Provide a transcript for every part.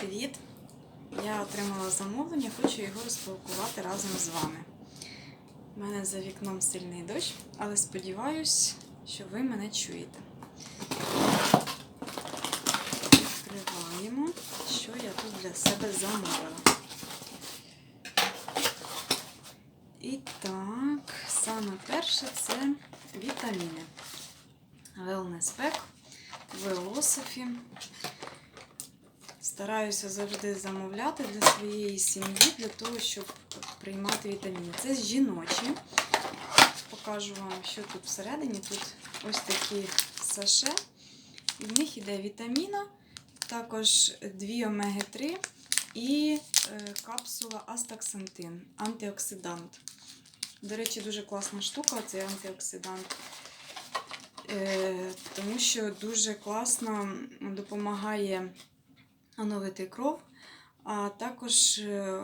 Привіт! Я отримала замовлення, хочу його розпакувати разом з вами. У мене за вікном сильний дощ, але сподіваюсь, що ви мене чуєте. Відкриваємо, що я тут для себе замовила. І так, саме перше це вітаміни. Wellness Pack, Велософі. Стараюся завжди замовляти для своєї сім'ї, для того, щоб приймати вітаміни. Це жіночі. Покажу вам, що тут всередині. Тут ось такі саше. І в них йде вітаміна, також дві омеги-3 і е, капсула Астаксантин, антиоксидант. До речі, дуже класна штука, цей антиоксидант. Е, тому що дуже класно допомагає оновити кров, а також е,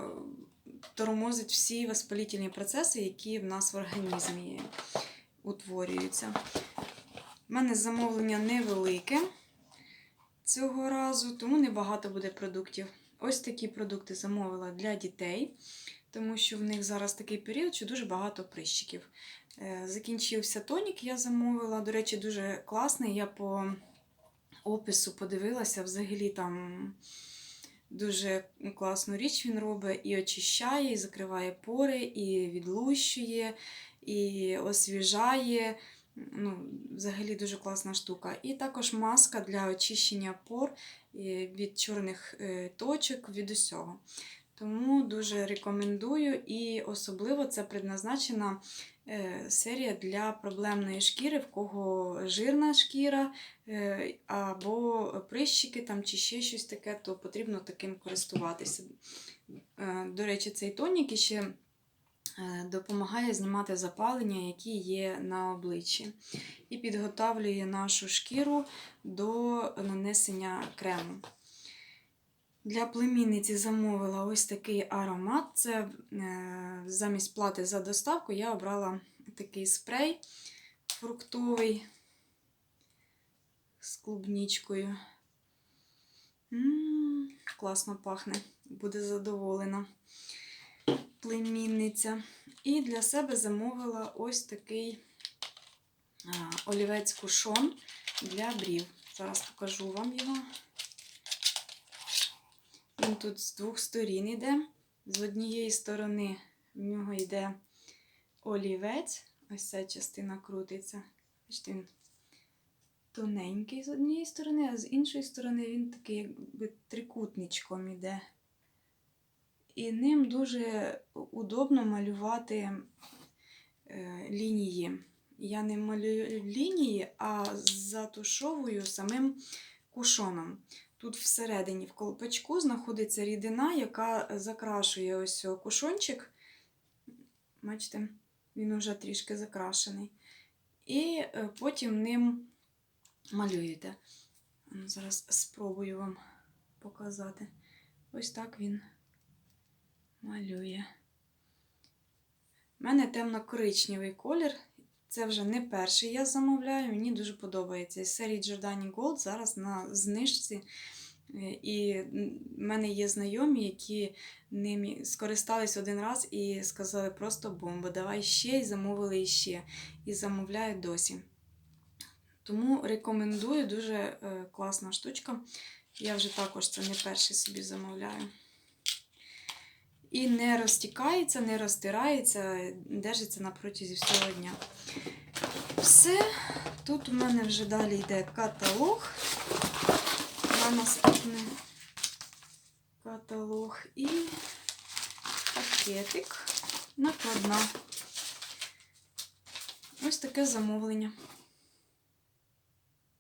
тормозить всі воспалітельні процеси, які в нас в організмі утворюються. У мене замовлення невелике цього разу, тому небагато буде продуктів. Ось такі продукти замовила для дітей, тому що в них зараз такий період, що дуже багато прищиків. Е, Закінчився тонік, я замовила. До речі, дуже класний. Я по опису подивилася, взагалі там дуже класну річ він робить і очищає, і закриває пори, і відлущує, і освіжає. Ну, Взагалі дуже класна штука. І також маска для очищення пор е, від чорних е, точок, від усього. Тому дуже рекомендую і особливо це предназначена е, серія для проблемної шкіри, в кого жирна шкіра е, або прищики там, чи ще щось таке, то потрібно таким користуватися. Е, До речі, цей тонік ще е, допомагає знімати запалення, які є на обличчі, і підготовлює нашу шкіру до нанесення крему. Для племінниці замовила ось такий аромат. Це е, замість плати за доставку я обрала такий спрей фруктовий з клубнічкою. М, класно пахне, буде задоволена племінниця. І для себе замовила ось такий а, олівець кушон для брів. Зараз покажу вам його. Він тут з двох сторін йде. З однієї сторони в нього йде олівець. Ось ця частина крутиться. Бачите, він тоненький з однієї сторони, а з іншої сторони він такий, якби трикутничком йде. І ним дуже удобно малювати е, лінії. Я не малюю лінії, а затушовую самим кушоном. Тут всередині в колпачку знаходиться рідина, яка закрашує ось цього кушончик. Бачите, він вже трішки закрашений. І е, потім ним малюєте. Ну, Зараз спробую вам показати. Ось так він малює. У мене темно-коричневий колір. Це вже не перший я замовляю, мені дуже подобається. Із серії Giordani Gold зараз на знижці. І в мене є знайомі, які ними скористались один раз і сказали просто бомба, давай ще і замовили іще. І замовляють досі. Тому рекомендую дуже е, класна штучка. Я вже також це не перший собі замовляю. І не розтікається, не розтирається, держиться на протязі всього дня. Все. Тут у мене вже далі йде каталог. На наступний каталог і пакетик накладна. Ось таке замовлення.